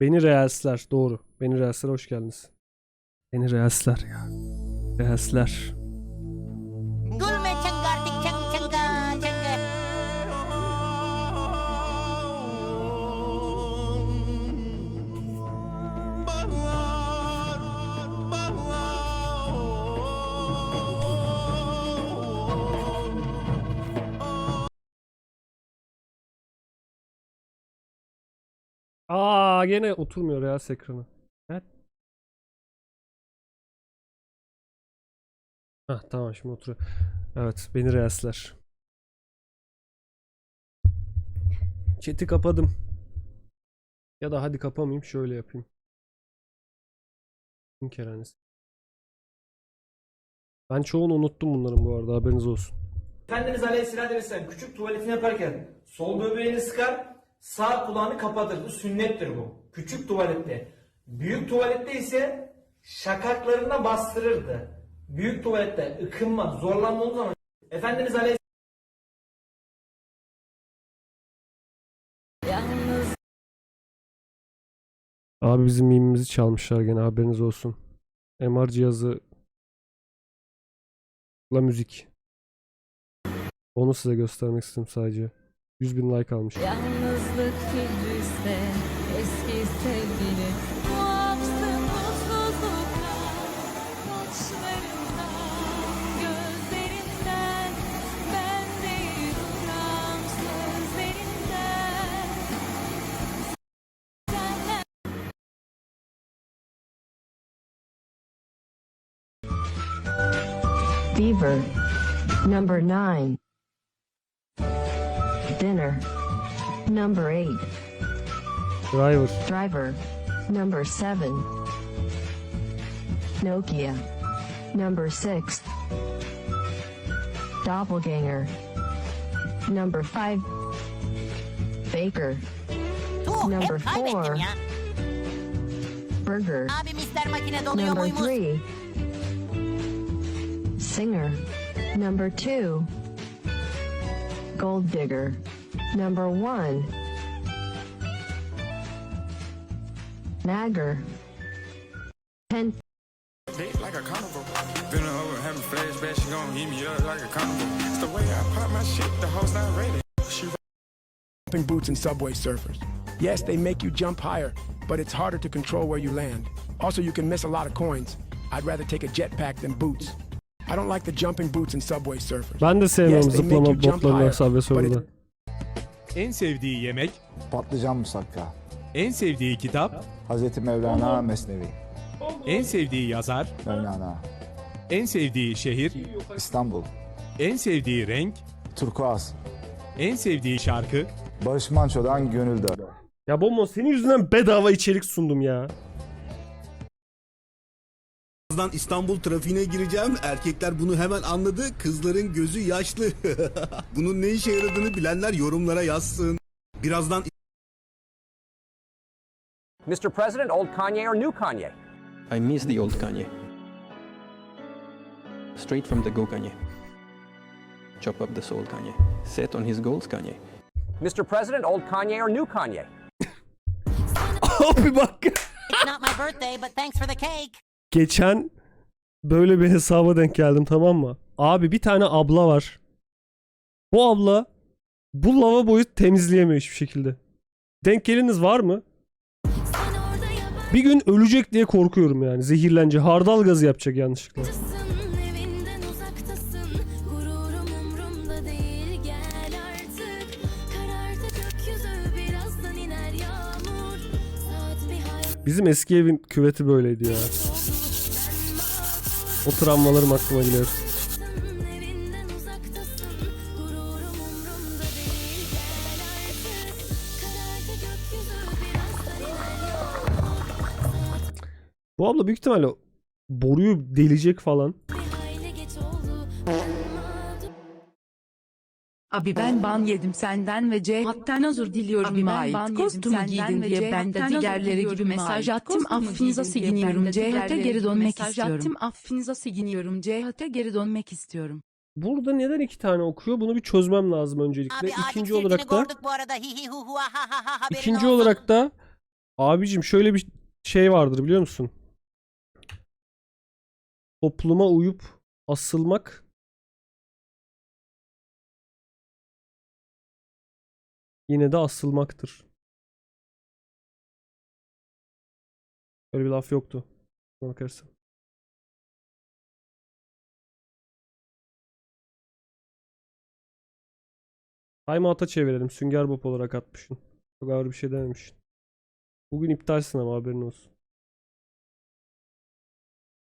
Beni Reelsler. Doğru. Beni Reelsler hoş geldiniz. Beni Reelsler ya. Reelsler. Gülme çengardik çeng çenga çenge. Aa gene oturmuyor Reels ekranı. Evet. Hah tamam şimdi oturuyor. Evet beni Reelsler. Chat'i kapadım. Ya da hadi kapamayayım şöyle yapayım. Kim keranesi? Ben çoğunu unuttum bunların bu arada haberiniz olsun. Efendimiz Aleyhisselatü Vesselam küçük tuvaletini yaparken sol böbreğini sıkar, sağ kulağını kapatır. Bu sünnettir bu. Küçük tuvalette. Büyük tuvalette ise şakaklarına bastırırdı. Büyük tuvalette ıkınma, zorlanma zaman Efendimiz Aleyhisselatü Abi bizim mimimizi çalmışlar gene haberiniz olsun. MR cihazı la müzik. Onu size göstermek istedim sadece. 100 bin like almış. Yalnızlık filizde eski sevgili Muafsın mutsuzluklar Koçlarından Gözlerinden Ben değil uğram sözlerinden Senden Beaver. Number 9. Dinner. Number 8. Driver. Driver. Number 7. Nokia. Number 6. Doppelganger. Number 5. Baker. Tuh Number hep four. Burger. Abi mister makine doluyor Number muymuş? 3. Singer. Number 2. Gold digger. Number 1. Nagger. Ten Big like a carnival. Been over having flashbacks, she gon' eat me up like a carnival. It's the way I pop my shit, the host not ready. She jumping boots and subway surfers. Yes, they make you jump higher, but it's harder to control where you land. Also, you can miss a lot of coins. I'd rather take a jetpack than boots. I don't like the jumping boots and subway surfers. Ben de sevmiyorum Yes, they make zıplama you jump botlarını higher, sabit but soruda. En sevdiği yemek, Patlıcan musakka. en sevdiği kitap, Hazreti Mevlana Mesnevi. en sevdiği yazar, Mevlana. en sevdiği şehir, İstanbul. en sevdiği renk, Turkuaz. en sevdiği şarkı, Barış Manço'dan Gönül Dağı. Ya Bomo senin yüzünden bedava içerik sundum ya. Birazdan İstanbul trafiğine gireceğim. Erkekler bunu hemen anladı. Kızların gözü yaşlı. Bunun ne işe yaradığını bilenler yorumlara yazsın. Birazdan Mr. President, old Kanye or new Kanye? I miss the old Kanye. Straight from the go Kanye. Chop up the soul Kanye. Set on his goals Kanye. Mr. President, old Kanye or new Kanye? Abi bak. It's not my birthday but thanks for the cake. Geçen böyle bir hesaba denk geldim tamam mı? Abi bir tane abla var. Bu abla bu lavaboyu temizleyemiyor hiçbir şekilde. Denk geliniz var mı? Bir gün ölecek diye korkuyorum yani. Zehirlence, hardal gazı yapacak yanlışlıkla. Bizim eski evin küveti böyleydi ya. O travmalarım aklıma geliyor. Bu abla büyük ihtimalle boruyu delecek falan. Abi ben ban yedim senden ve Cihat'tan özür diliyorum. Abi ben ban yedim kostümü senden giydin ve diye ben de diğerleri gibi mesaj attım. Affınıza Cihat'a diğerleri geri gibi dönmek mesaj istiyorum. attım. Affınıza sığınıyorum. Cihat'a geri dönmek istiyorum. Burada neden iki tane okuyor? Bunu bir çözmem lazım öncelikle. Abi İkinci olarak da bu arada. Hi hi hu hu ha ha ha ikinci olsun. olarak da Abicim şöyle bir şey vardır biliyor musun? Topluma uyup asılmak yine de asılmaktır. Öyle bir laf yoktu. Bana bakarsan. Timeout'a çevirelim. Sünger Bob olarak atmışsın. Çok ağır bir şey dememişsin. Bugün iptalsin ama haberin olsun.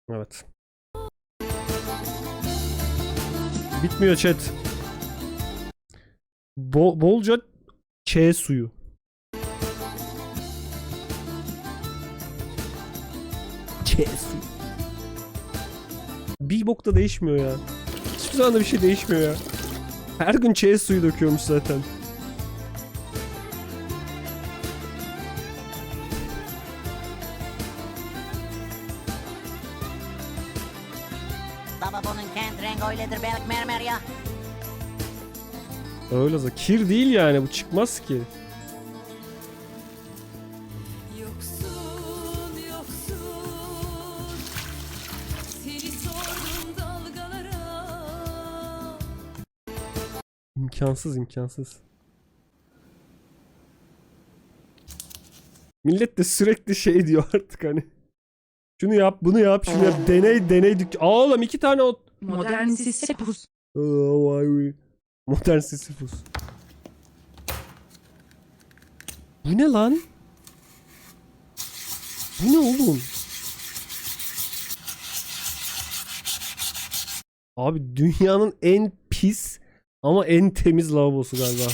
Evet. Bitmiyor chat. Bo- bolca Ç suyu. Ç suyu. Bir bok da değişmiyor ya. Hiçbir zaman da bir şey değişmiyor ya. Her gün Ç suyu döküyormuş zaten. Lavabonun kent rengi öyledir belki mermer ya. Öyle zaten. Kir değil yani bu çıkmaz ki. Yoksun yoksun Seni sordum dalgalara İmkansız imkansız. Millet de sürekli şey diyor artık hani. Şunu yap, bunu yap, şunu yap. Deney, deney. dük- Aa, Oğlum iki tane o... Modern Sisyphus. Aa, vay be. Modern Sisyphus. Bu ne lan? Bu ne oğlum? Abi dünyanın en pis ama en temiz lavabosu galiba.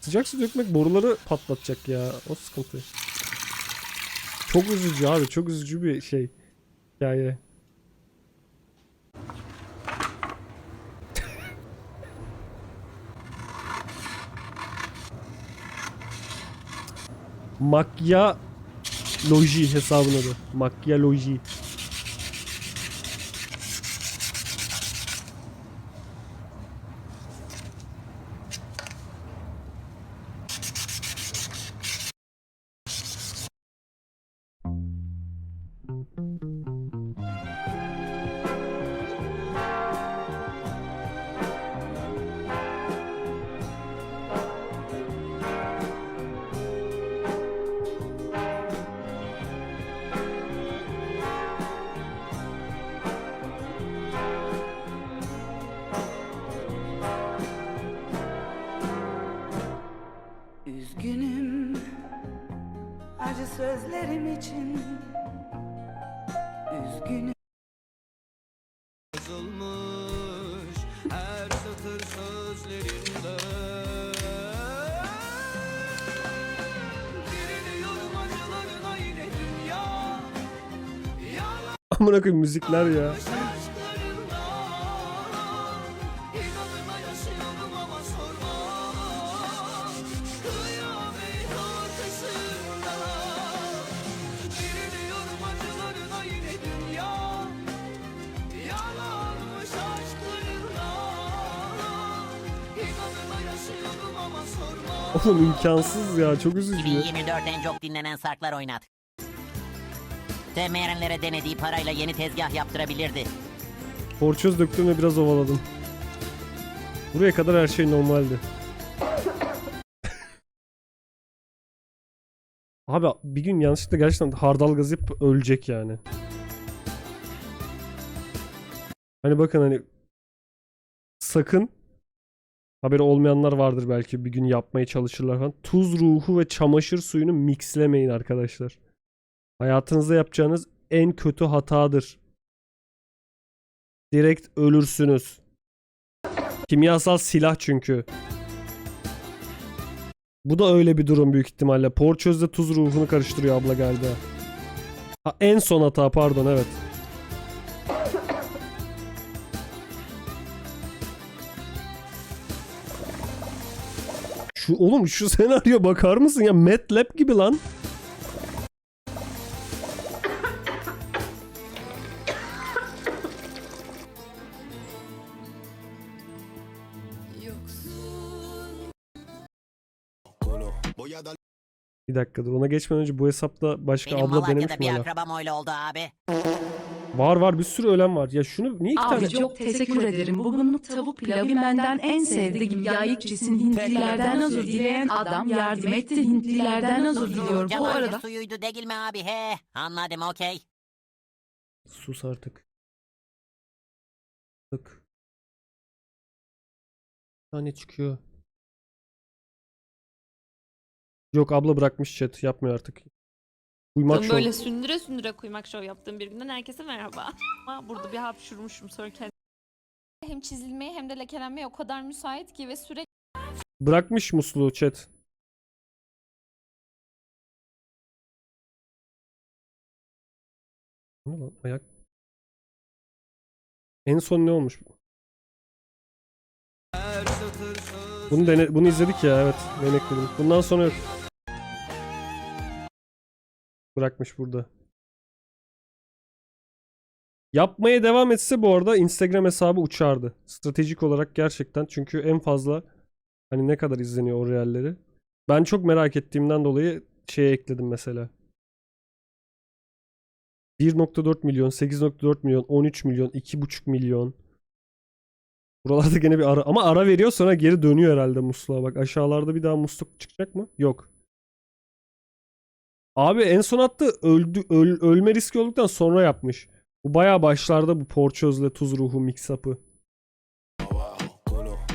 Sıcak su dökmek boruları patlatacak ya. O sıkıntı. Çok üzücü abi. Çok üzücü bir şey. Hikaye. Makya Loji hesabın adı. Makya sözlerim için Üzgünüm. Yazılmış her satır sözlerinde. Diriliyorum acılarına yine dünya. Amına koyayım müzikler ya. Oğlum imkansız ya. Çok üzücü. 2024 en çok dinlenen sarklar oynadı. TMR'lere denediği parayla yeni tezgah yaptırabilirdi. Porçöz döktüm ve biraz ovaladım. Buraya kadar her şey normaldi. Abi bir gün yanlışlıkla gerçekten hardal gazı yapıp ölecek yani. Hani bakın hani sakın haberi olmayanlar vardır belki bir gün yapmaya çalışırlar falan. Tuz ruhu ve çamaşır suyunu mixlemeyin arkadaşlar. Hayatınızda yapacağınız en kötü hatadır. Direkt ölürsünüz. Kimyasal silah çünkü. Bu da öyle bir durum büyük ihtimalle. Porçözle tuz ruhunu karıştırıyor abla galiba. Ha, en son hata pardon evet. Şu oğlum şu senaryo bakar mısın ya? MATLAB gibi lan. Bir dakika dur ona geçmeden önce bu hesapta başka Benim abla denemiş Malatya'da mi bir hala? akrabam öyle oldu abi. Var var bir sürü ölen var. Ya şunu niye iki Abi tane? çok teşekkür ederim. Bugünlük tavuk pilavı benden en sevdiğim yayıkçısın Hintlilerden özür dileyen adam yardım etti Hintlilerden özür diliyor. Bu Cevahir arada suyuydu değil mi abi he? Anladım okey. Sus artık. Bak. Bir tane çıkıyor. Yok abla bırakmış chat. Yapmıyor artık. Uyumak şov. Böyle sündüre sündüre kuymak şov yaptığım bir günden herkese merhaba. Ama burada bir hapşurmuşum kendim. Hem çizilmeye hem de lekelenmeye o kadar müsait ki ve sürekli Bırakmış musluğu chat. Bu ne lan? Ayak. En son ne olmuş? Bunu dene bunu izledik ya evet. Ben ekledim. Bundan sonra yok. Bırakmış burada. Yapmaya devam etse bu arada Instagram hesabı uçardı. Stratejik olarak gerçekten çünkü en fazla hani ne kadar izleniyor o reelleri. Ben çok merak ettiğimden dolayı şeye ekledim mesela. 1.4 milyon, 8.4 milyon, 13 milyon, 2.5 milyon. Buralarda gene bir ara ama ara veriyor sonra geri dönüyor herhalde musluğa. Bak aşağılarda bir daha musluk çıkacak mı? Yok. Abi en son attı öldü öl- ölme riski olduktan sonra yapmış. Bu bayağı başlarda bu porçözle tuz ruhu mix up'ı.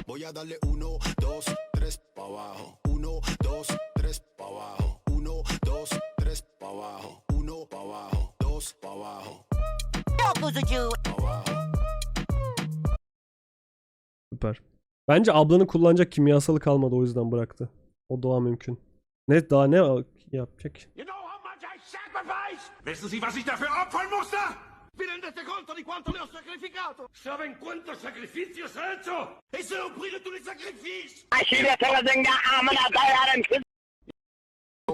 Voy a darle uno, dos, tres pa abajo. Uno, dos, tres pa abajo. Uno, dos, tres pa abajo. Uno pa abajo, dos pa abajo, Çok bozucu. pa abajo. Süper. Bence ablanın kullanacak kimyasalı kalmadı o yüzden bıraktı. O daha mümkün. Ne daha ne yapacak? You know how much I sacrifice? Wissen Sie, was ich dafür opfern musste? Vi rendete conto di quanto le ho sacrificato? Saben cuántos sacrificios he hecho? E se ho prix de tous les sacrifices?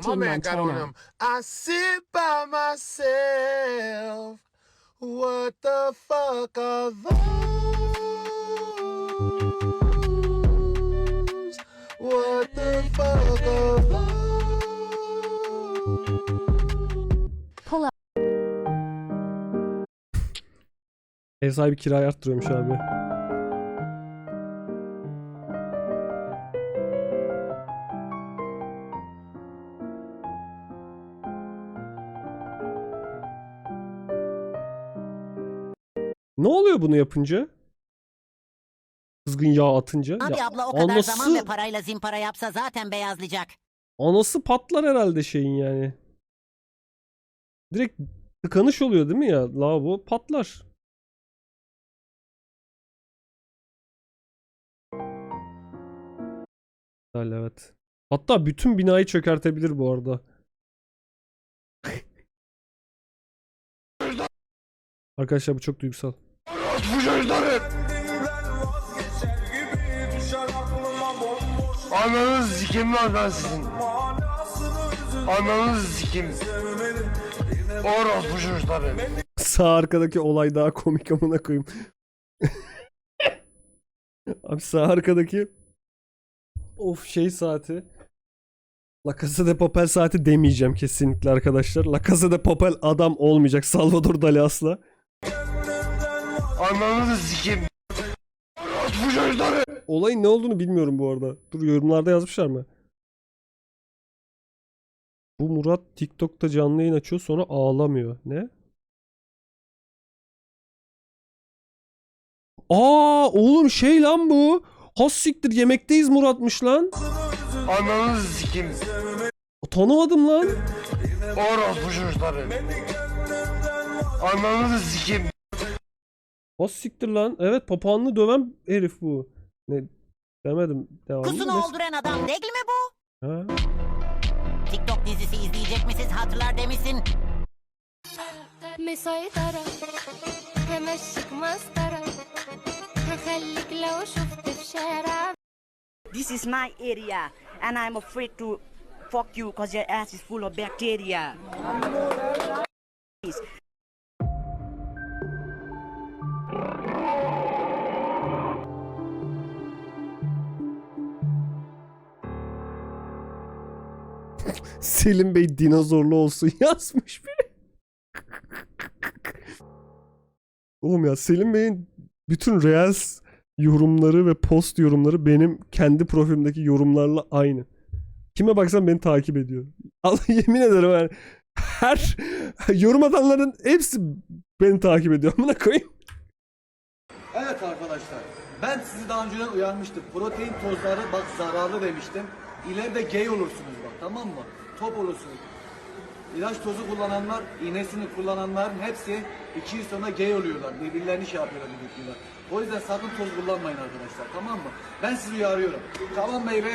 My man got on him. I sit by myself. What the fuck are those? What the fuck are those? Ev sahibi kirayı arttırıyormuş abi. Ne oluyor bunu yapınca? Kızgın yağ atınca. Abi Ya abla o kadar anası- zaman ve parayla zimpara yapsa zaten beyazlayacak. Anası patlar herhalde şeyin yani. Direkt tıkanış oluyor değil mi ya? Lavabo patlar. Güzel evet. Hatta bütün binayı çökertebilir bu arada. Arkadaşlar bu çok duygusal. Ananız sikim lan ben sizin. Ananız sikim. Orospu çocukları. Sağ arkadaki olay daha komik amına koyayım. Abi sağ arkadaki of şey saati. La Casa de Papel saati demeyeceğim kesinlikle arkadaşlar. La Casa de Papel adam olmayacak Salvador Dali asla. Ananızı sikim. Olayın ne olduğunu bilmiyorum bu arada. Dur yorumlarda yazmışlar mı? Bu Murat TikTok'ta canlı yayın açıyor sonra ağlamıyor. Ne? Aa oğlum şey lan bu. Has siktir yemekteyiz Murat'mış lan. Ananızı sikim. Tanımadım lan. Orospu çocukları. Ananızı sikim. Has siktir lan. Evet papağanını döven herif bu. Ne demedim. Devamlı. Kusunu olduran adam değil mi bu? Ha. TikTok dizisi izleyecek misiniz hatırlar demişsin. مسيطرة همشيك مسطرة هخليك لو شفت في شارع This is my area, and I'm afraid to fuck you because your ass is full of bacteria. Selim Bey dinozorlu olsun yazmış biri. Oğlum ya Selim Bey'in bütün Reels yorumları ve post yorumları benim kendi profilimdeki yorumlarla aynı. Kime baksam beni takip ediyor. Allah yemin ederim yani her yorum atanların hepsi beni takip ediyor. Amına koyayım. Evet arkadaşlar. Ben sizi daha önceden uyarmıştım. Protein tozları bak zararlı demiştim. İleride gay olursunuz bak tamam mı? Top olursunuz. İlaç tozu kullananlar, iğnesini kullananların hepsi iki yıl sonra gay oluyorlar. Birbirlerini şey yapıyorlar, birbirler. O yüzden sakın toz kullanmayın arkadaşlar tamam mı? Ben sizi uyarıyorum. Tamam baby.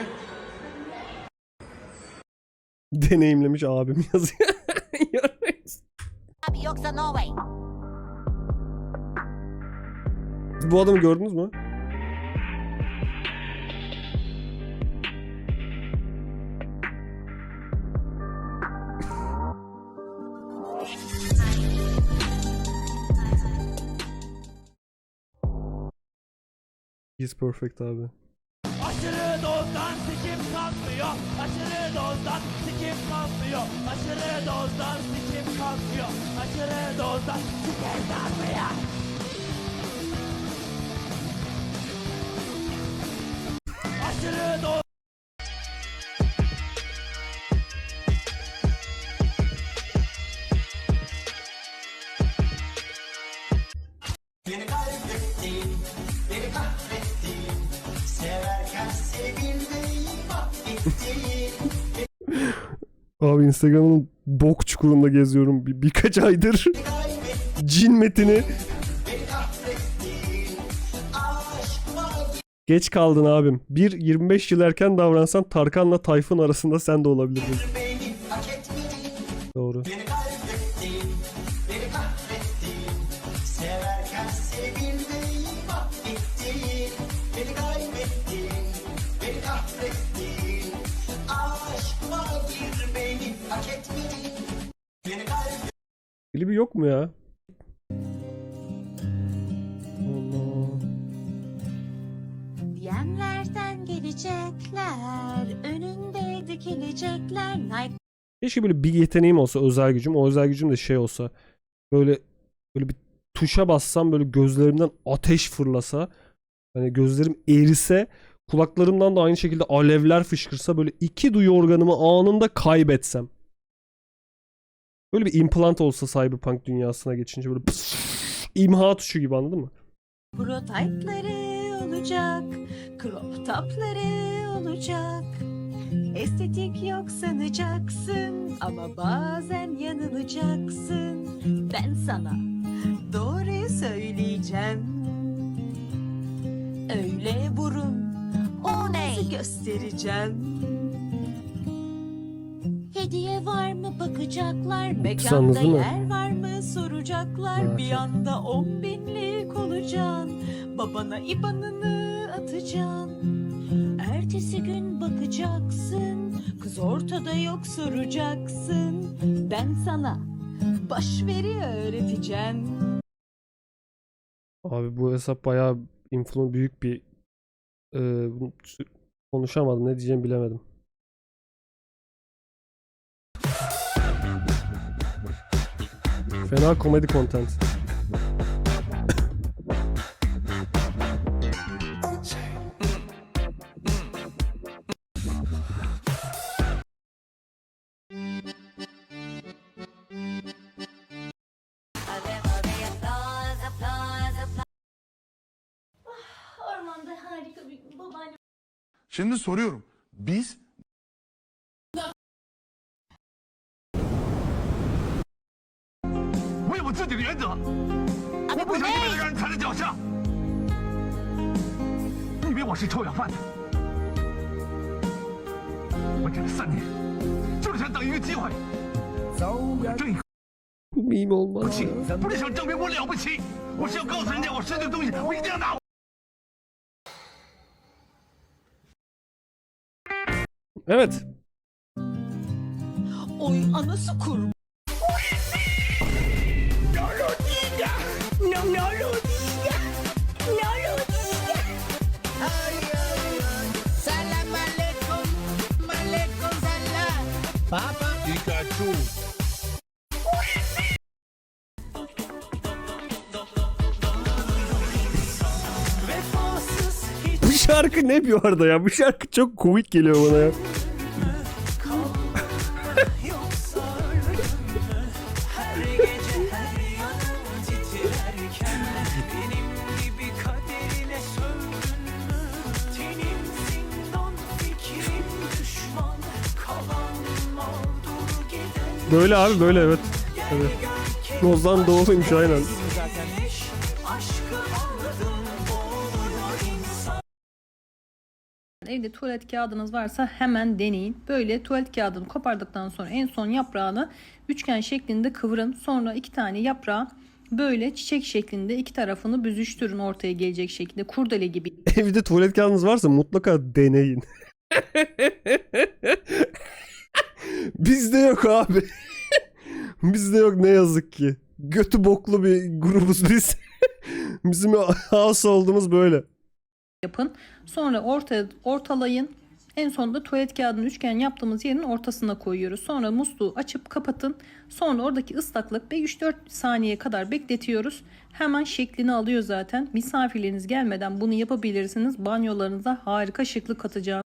Deneyimlemiş abim yazıyor. Abi yoksa no way. Siz bu adamı gördünüz mü? He's perfect abi. Aşırı dozdan sikim kalkmıyor. Aşırı dozdan sikim kalkmıyor. Aşırı dozdan sikim kalkmıyor. Aşırı dozdan sikim kalkmıyor. Abi Instagram'ın bok çukurunda geziyorum bir, birkaç aydır. Cin metini. Geç kaldın abim. Bir 25 yıl erken davransan Tarkan'la Tayfun arasında sen de olabilirdin. Doğru. Beni mu ya? Allah. Diyenlerden gelecekler, önünde dikilecekler. Keşke böyle bir yeteneğim olsa özel gücüm. O özel gücüm de şey olsa. Böyle böyle bir tuşa bassam böyle gözlerimden ateş fırlasa. Hani gözlerim erise. Kulaklarımdan da aynı şekilde alevler fışkırsa böyle iki duyu organımı anında kaybetsem. Böyle bir implant olsa Cyberpunk dünyasına geçince böyle pıs, imha tuşu gibi anladın mı? prototype'ları olacak, crop top'ları olacak. Estetik yok sanacaksın ama bazen yanılacaksın. Ben sana doğruyu söyleyeceğim. Öyle burun, o nasıl göstereceğim. Mı bakacaklar, mekanda mı? yer var mı soracaklar. Evet. Bir anda on binlik olacaksın, babana ibanını atacaksın. Ertesi gün bakacaksın, kız ortada yok soracaksın. Ben sana başveri öğreteceğim. Abi bu hesap bayağı influ büyük bir e, konuşamadım ne diyeceğimi bilemedim. Fena komedi content. Ormanda harika bir babaanne Şimdi soruyorum. Biz 是臭要饭的？我这三年就是想等一个机会，挣一口 Bu meme olmaz. 气，不是想证明我了不起，我是要告诉人家我失去的东西，我一定要拿回。Evet. Oy anası kur. Salam. Pikachu. Bu şarkı ne bir arada ya? Bu şarkı çok komik geliyor bana ya. Böyle abi böyle evet. evet. Ozan Doğulu'ymuş aynen. Evde tuvalet kağıdınız varsa hemen deneyin. Böyle tuvalet kağıdını kopardıktan sonra en son yaprağını üçgen şeklinde kıvırın. Sonra iki tane yaprağı böyle çiçek şeklinde iki tarafını büzüştürün ortaya gelecek şekilde kurdele gibi. Evde tuvalet kağıdınız varsa mutlaka deneyin. Bizde yok abi. Bizde yok ne yazık ki. Götü boklu bir grubuz biz. Bizim has olduğumuz böyle. yapın. Sonra orta, ortalayın. En sonunda tuvalet kağıdını üçgen yaptığımız yerin ortasına koyuyoruz. Sonra musluğu açıp kapatın. Sonra oradaki ıslaklık 3-4 saniye kadar bekletiyoruz. Hemen şeklini alıyor zaten. Misafirleriniz gelmeden bunu yapabilirsiniz. Banyolarınıza harika şıklık katacağını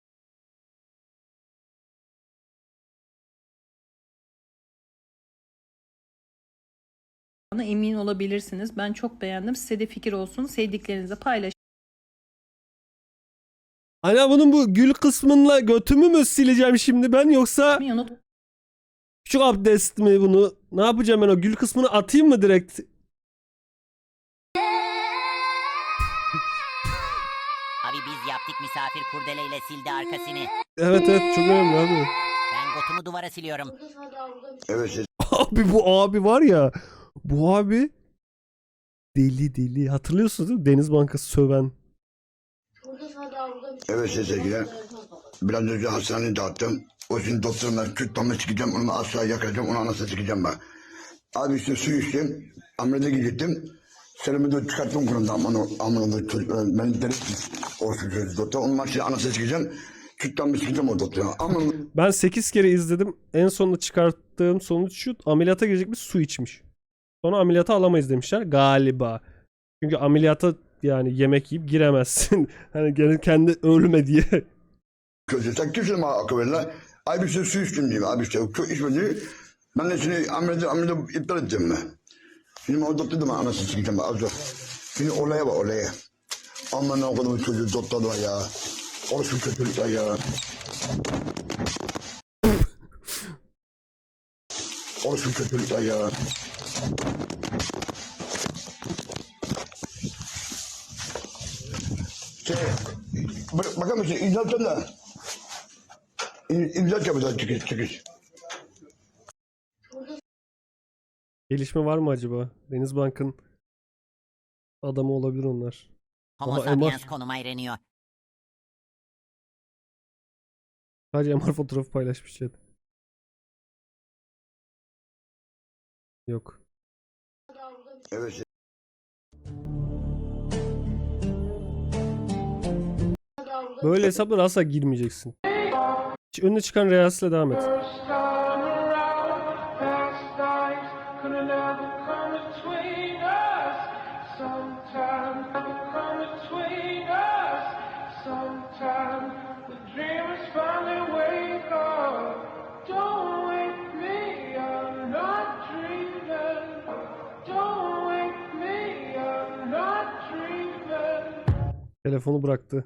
emin olabilirsiniz. Ben çok beğendim. Size de fikir olsun. Sevdiklerinize paylaşın. Ana bunun bu gül kısmınla götümü mü sileceğim şimdi ben yoksa Unutmayın. küçük abdest mi bunu? Ne yapacağım ben o gül kısmını atayım mı direkt? Abi biz yaptık misafir kurdeleyle sildi arkasını. Evet evet çok önemli abi. Ben gotumu duvara siliyorum. Evet Abi bu abi var ya. Bu abi deli deli. Hatırlıyorsunuz değil mi? Deniz Bankası söven. Evet sevgiler. Biraz önce hastaneye dağıttım. O şimdi doktoruna küt damla çıkacağım. Onu asla yakacağım. Onu anasını çıkacağım ben. Abi işte su içtim. Ameliyata gittim. Selimi de çıkarttım kurumda. Aman aman da çocuk. Ben derim olsun çocuk doktor. Onun şimdi anasını çıkacağım. Küt damla çıkacağım o doktora. Aman Ben 8 kere izledim. En sonunda çıkarttığım sonuç şu. Ameliyata girecek bir su içmiş. Sonra ameliyata alamayız demişler galiba. Çünkü ameliyata yani yemek yiyip giremezsin. hani gene kendi ölme diye. közü. Sen kimsin bana akıl verin lan? Ay bir şey su içtim diyeyim. Abi işte çok içmedi. Ben de şimdi ameliyatı, ameliyatı iptal edeceğim ben. Şimdi o doktor da bana anasını çıkacağım. Az dur. Şimdi olaya bak olaya. Aman ne o kadar çocuğu var ya. Orası kötülükler ya. Orası kötülükler ya. Şey, bak, bakar mısın? İmzalatın da. İm- İmza yapacağız çıkış çıkış. Gelişme var mı acaba? Denizbank'ın adamı olabilir onlar. Homo Ama sapiens MR konuma eğreniyor. sadece MR fotoğrafı paylaşmış chat. Yok. Evet. Böyle hesaplara asla girmeyeceksin. Önüne çıkan reelsle devam et. Telefonu bıraktı.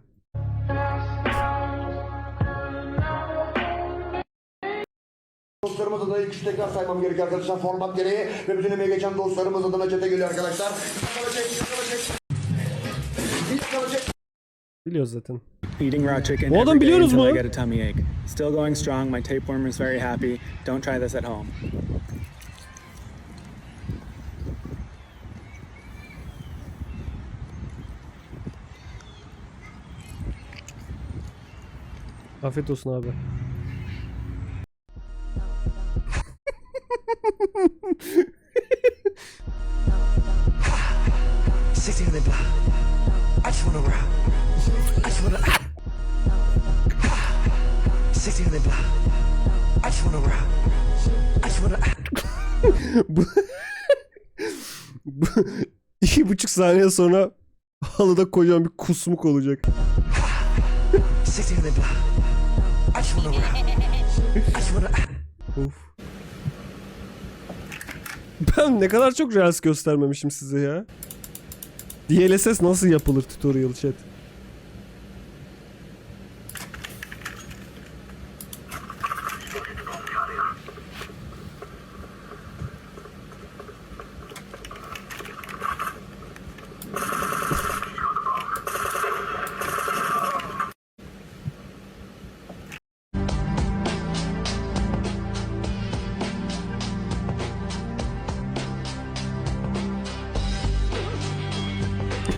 Dostlarımız adına ilk üç tekrar saymam gerekiyor arkadaşlar. Format gereği ve bütün emeği geçen dostlarımız adına çete geliyor arkadaşlar. Biliyoruz zaten. Eating raw chicken Bu adam every day biliyoruz until I mu? get a tummy ache. Still going strong. My tapeworm is very happy. Don't try this at home. Afiyet olsun abi. Sexy in the block. I just wanna rock. I just wanna. Sexy in the block. I just wanna rock. bu, bu iki buçuk saniye sonra halıda kocaman bir kusmuk olacak. Of. Ben ne kadar çok reels göstermemişim size ya. DLSS nasıl yapılır tutorial chat?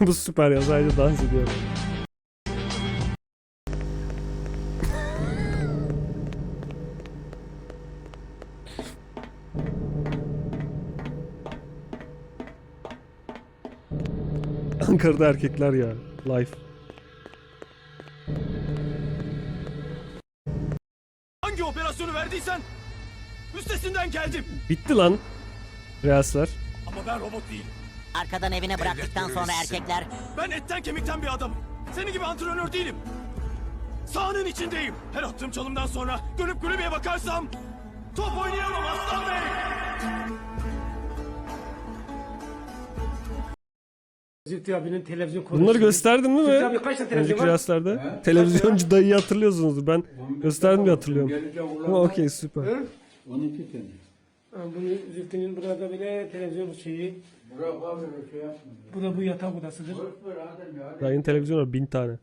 Bu süper ya sadece dans ediyor. Ankara'da erkekler ya. Life. Hangi operasyonu verdiysen üstesinden geldim. Bitti lan. Reelsler. Ama ben robot değilim. Arkadan evine bıraktıktan sonra erkekler Ben etten kemikten bir adamım. Senin gibi antrenör değilim. Sahanın içindeyim. Her attığım çalımdan sonra dönüp kulübeye bakarsam top oynayamam Aslan Bey. Zühtü abinin televizyon Bunları gösterdim değil Zühtü abi mi? kaç tane televizyon Önceki var? Reels'lerde. Televizyoncu dayıyı hatırlıyorsunuzdur. Ben gösterdim diye hatırlıyorum. Ama okey süper. Bunu Zühtü'nün burada bile televizyon şeyi. Bu da bu yatak odasıdır. Dayının televizyonu var bin tane.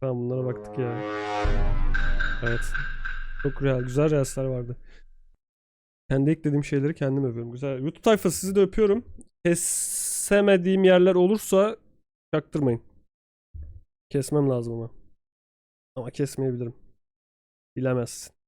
Tamam bunlara baktık ya. Evet. Çok real, güzel reelsler vardı. Kendi eklediğim şeyleri kendim övüyorum. Güzel. YouTube tayfası sizi de öpüyorum. Kesemediğim yerler olursa çaktırmayın. Kesmem lazım ama. Ama kesmeyebilirim. Bilemezsin.